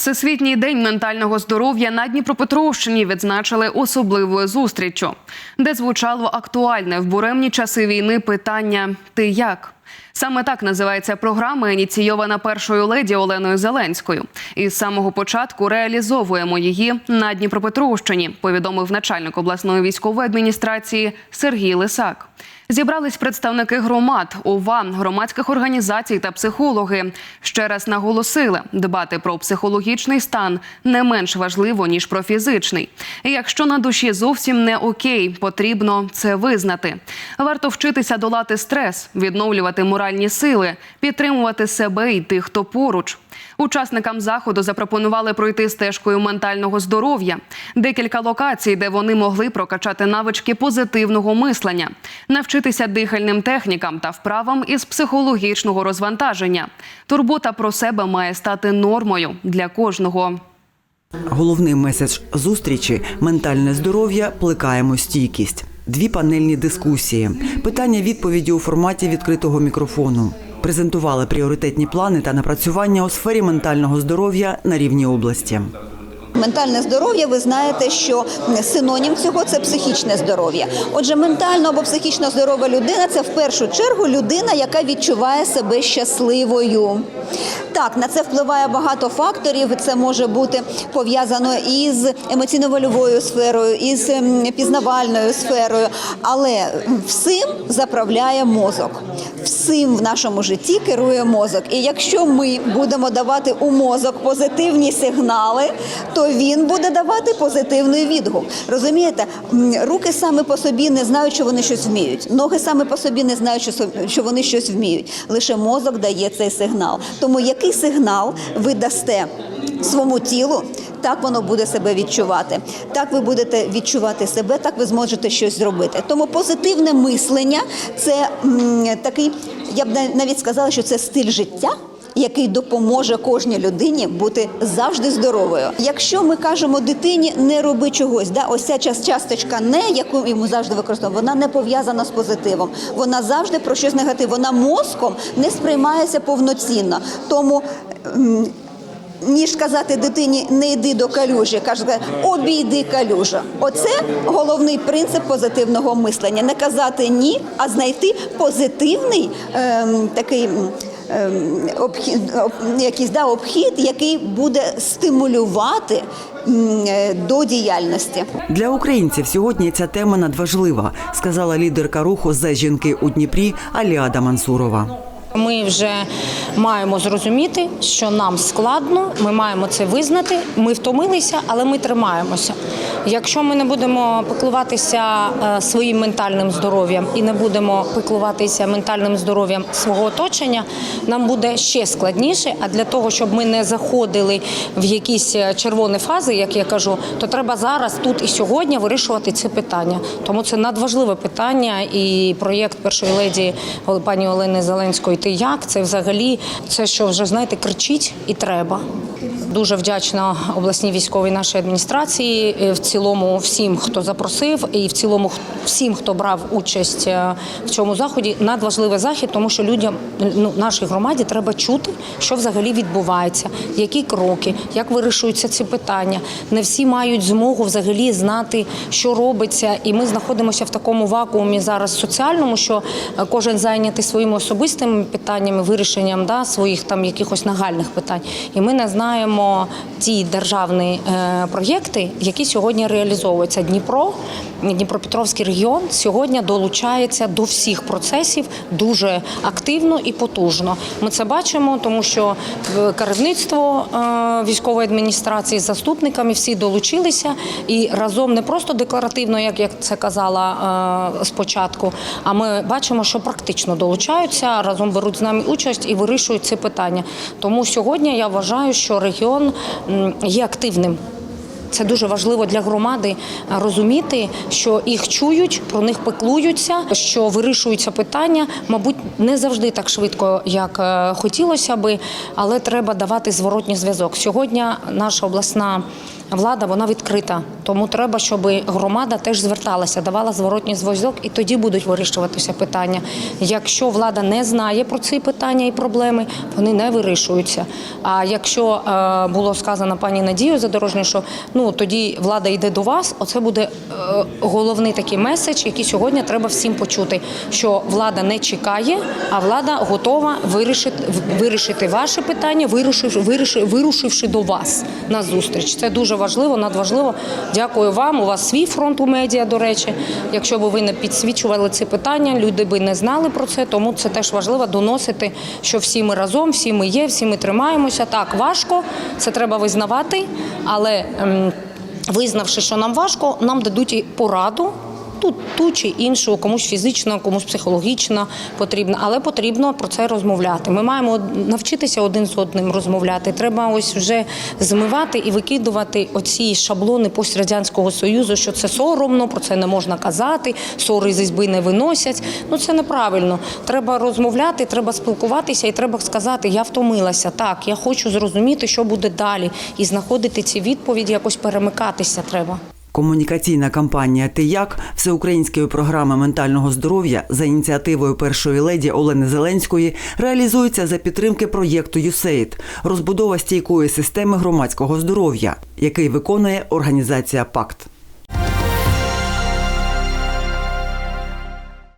Всесвітній день ментального здоров'я на Дніпропетровщині відзначили особливою зустріччю, де звучало актуальне в буремні часи війни питання Ти як? Саме так називається програма, ініційована першою леді Оленою Зеленською. І з самого початку реалізовуємо її на Дніпропетровщині. Повідомив начальник обласної військової адміністрації Сергій Лисак. Зібрались представники громад, ОВА, громадських організацій та психологи. Ще раз наголосили, дбати про психологічний стан не менш важливо ніж про фізичний. І Якщо на душі зовсім не окей, потрібно це визнати. Варто вчитися долати стрес, відновлювати моральні сили, підтримувати себе і тих, хто поруч. Учасникам заходу запропонували пройти стежкою ментального здоров'я, декілька локацій, де вони могли прокачати навички позитивного мислення, навчитися дихальним технікам та вправам із психологічного розвантаження. Турбота про себе має стати нормою для кожного. Головний меседж зустрічі ментальне здоров'я, плекаємо стійкість. Дві панельні дискусії, питання відповіді у форматі відкритого мікрофону. Презентували пріоритетні плани та напрацювання у сфері ментального здоров'я на рівні області. Ментальне здоров'я, ви знаєте, що синонім цього це психічне здоров'я. Отже, ментально або психічно здорова людина це в першу чергу людина, яка відчуває себе щасливою. Так, на це впливає багато факторів. Це може бути пов'язано із емоційно-вольовою сферою, із ем, пізнавальною сферою, але всім заправляє мозок. Всім в нашому житті керує мозок. І якщо ми будемо давати у мозок позитивні сигнали, то він буде давати позитивний відгук. Розумієте, руки саме по собі не знають, що вони щось вміють. Ноги саме по собі не знають, що вони щось вміють. Лише мозок дає цей сигнал. Тому який сигнал ви дасте своєму тілу? Так воно буде себе відчувати. Так ви будете відчувати себе, так ви зможете щось зробити. Тому позитивне мислення це м, такий, я б нав- навіть сказала, що це стиль життя. Який допоможе кожній людині бути завжди здоровою. Якщо ми кажемо дитині не роби чогось, да, ось ця часточка не, яку йому завжди використовуємо, вона не пов'язана з позитивом. Вона завжди про щось негативне. Вона мозком не сприймається повноцінно. Тому ніж казати дитині не йди до калюжі, каже обійди калюжу. Оце головний принцип позитивного мислення. Не казати ні, а знайти позитивний ем, такий. ем, Обхід, якийсь да, обхід, який буде стимулювати е, до діяльності. Для українців сьогодні ця тема надважлива, сказала лідерка руху за жінки у Дніпрі Аліада Мансурова. Ми вже маємо зрозуміти, що нам складно, ми маємо це визнати. Ми втомилися, але ми тримаємося. Якщо ми не будемо піклуватися е, своїм ментальним здоров'ям і не будемо піклуватися ментальним здоров'ям свого оточення, нам буде ще складніше. А для того, щоб ми не заходили в якісь е, червоні фази, як я кажу, то треба зараз, тут і сьогодні вирішувати це питання. Тому це надважливе питання, і проєкт першої леді пані Олени Зеленської Ти як це взагалі це, що вже знаєте, кричить і треба. Дуже вдячна обласній військовій нашій адміністрації, е, в цілому всім, хто запросив, і в цілому всім, хто брав участь е, в цьому заході. Надважливий захід, тому що людям ну нашій громаді треба чути, що взагалі відбувається, які кроки, як вирішуються ці питання. Не всі мають змогу взагалі знати, що робиться, і ми знаходимося в такому вакуумі зараз соціальному, що е, кожен зайнятий своїми особистими питаннями, вирішенням да, своїх там якихось нагальних питань. І ми не знаємо ті державні е, проєкти, які сьогодні реалізовуються. Дніпро, Дніпропетровський регіон сьогодні долучається до всіх процесів дуже активно і потужно. Ми це бачимо, тому що е, керівництво е, військової адміністрації з заступниками всі долучилися і разом не просто декларативно, як я це казала спочатку. А ми бачимо, що практично долучаються, разом беруть з нами участь і вирішують ці питання. Тому сьогодні я вважаю, що регіон м, є активним. Це дуже важливо для громади розуміти, що їх чують, про них пеклуються, що вирішуються питання. Мабуть, не завжди так швидко, як е, хотілося би, але треба давати зворотній зв'язок. Сьогодні наша обласна влада вона відкрита. Тому треба, щоб громада теж зверталася, давала зворотній зв'язок, і тоді будуть вирішуватися питання. Якщо влада не знає про ці питання і проблеми, вони не вирішуються. А якщо е, було сказано пані Надію Задорожньою, що ну тоді влада йде до вас, оце буде е, головний такий меседж, який сьогодні треба всім почути, що влада не чекає, а влада готова вирішити вирішити ваше питання, вирушивши, вирушивши до вас на зустріч. Це дуже важливо, надважливо. Дякую вам. У вас свій фронт у медіа, до речі. Якщо б ви не підсвічували ці питання, люди би не знали про це. Тому це теж важливо доносити, що всі ми разом, всі ми є, всі ми тримаємося. Так важко, це треба визнавати, але. ем, Визнавши, що нам важко, нам дадуть і пораду. Тут ту чи іншу, комусь фізично, комусь психологічно потрібно, але потрібно про це розмовляти. Ми маємо навчитися один з одним розмовляти. Треба ось вже змивати і викидувати оці шаблони пострадянського союзу, що це соромно, про це не можна казати, ссори з ізби не виносять. Ну це неправильно. Треба розмовляти, треба спілкуватися і треба сказати, я втомилася. Так, я хочу зрозуміти, що буде далі, і знаходити ці відповіді, якось перемикатися треба. Комунікаційна кампанія «Ти як» всеукраїнської програми ментального здоров'я за ініціативою першої леді Олени Зеленської реалізується за підтримки проєкту «ЮСЕЙД» – розбудова стійкої системи громадського здоров'я, який виконує організація ПАКТ.